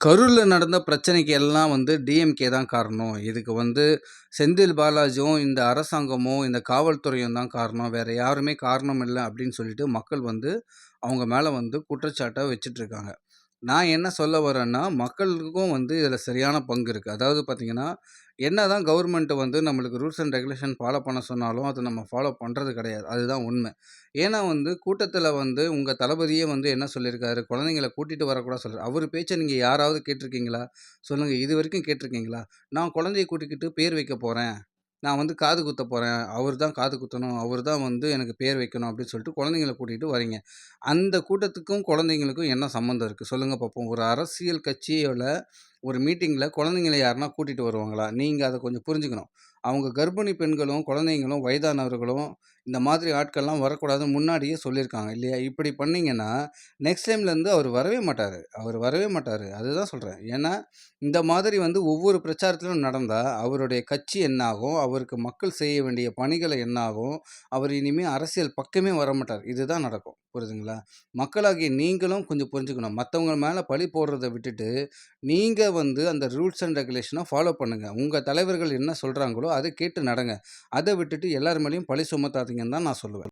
கரூரில் நடந்த பிரச்சனைக்கு எல்லாம் வந்து டிஎம்கே தான் காரணம். இதுக்கு வந்து செந்தில் பாலாஜியும், இந்த அரசாங்கமும், இந்த காவல்துறையும் தான் காரணம். வேறு யாருமே காரணம் இல்லை அப்படின்னு சொல்லிட்டு மக்கள் வந்து அவங்க மேலே வந்து குற்றச்சாட்டை வச்சுட்ருக்காங்க. நான் என்ன சொல்ல வரேன்னா, மக்களுக்கும் வந்து இதில சரியான பங்கு இருக்கு. அதாவது பார்த்தீங்கன்னா, என்னதான் கவர்மெண்ட் வந்து நம்மளுக்கு ரூல்ஸ் அண்ட் ரெகுலேஷன் ஃபாலோ பண்ண சொன்னாலும், அத நம்ம ஃபாலோ பண்றது கிடையாது. அதுதான் உண்மை. ஏன்னா வந்து கூட்டத்தில வந்து உங்க தளபதியே வந்து என்ன சொல்லியிருக்காரு, குழந்தைங்கள கூட்டிட்டு வரக்கூடாது சொல்றாரு. அவர் பேச்ச நீங்க யாராவது கேட்டுருக்கீங்களா? சொல்லுங்க. இதுவரைக்கும் கேட்டிருக்கீங்களா நான் குழந்தைய கூட்டிக்கிட்டு பேர் வைக்க போறேன். நான் வந்து காது குத்த போகிறேன் அவர் தான் காது குத்தணும். அவர் தான் வந்து எனக்கு பேர் வைக்கணும் அப்படின்னு சொல்லிட்டு குழந்தைங்கள கூட்டிகிட்டு வரீங்க. அந்த கூட்டத்துக்கும் குழந்தைங்களுக்கும் என்ன சம்மந்தம் இருக்குது சொல்லுங்கள் பார்ப்போம். ஒரு அரசியல் கட்சியோட ஒரு மீட்டிங்கில் குழந்தைங்கள யாருனா கூட்டிகிட்டு வருவாங்களா? நீங்கள் அதை கொஞ்சம் புரிஞ்சுக்கணும். அவங்க கர்ப்பிணி பெண்களும், குழந்தைங்களும், வயதானவர்களும் இந்த மாதிரி ஆட்கள்லாம் வரக்கூடாதுன்னு முன்னாடியே சொல்லியிருக்காங்க இல்லையா? இப்படி பண்ணீங்கன்னா, நெக்ஸ்ட் டைம்லேருந்து அவர் வரவே மாட்டார் அவர் வரவே மாட்டார் அதுதான் சொல்கிறேன் ஏன்னா, இந்த மாதிரி வந்து ஒவ்வொரு பிரச்சாரத்திலும் நடந்தால் அவருடைய கட்சி என்னாகும்? அவருக்கு மக்கள் செய்ய வேண்டிய பணிகளை என்னாகும்? அவர் இனிமேல் அரசியல் பக்கமே வர மாட்டார் இதுதான் நடக்கும். புரியுதுங்களா? மக்களாகிய நீங்களும் கொஞ்சம் புரிஞ்சுக்கணும். மற்றவங்க மேலே பழி போடுறத விட்டுட்டு, நீங்கள் வந்து அந்த ரூல்ஸ் அண்ட் ரெகுலேஷனை ஃபாலோ பண்ணுங்கள் உங்கள் தலைவர்கள் என்ன சொல்கிறாங்களோ அதை கேட்டு நடங்க. அதை விட்டுட்டு எல்லார் மேலேயும் பழி சுமத்தாதீங்க தான் நான் சொல்லுவேன்.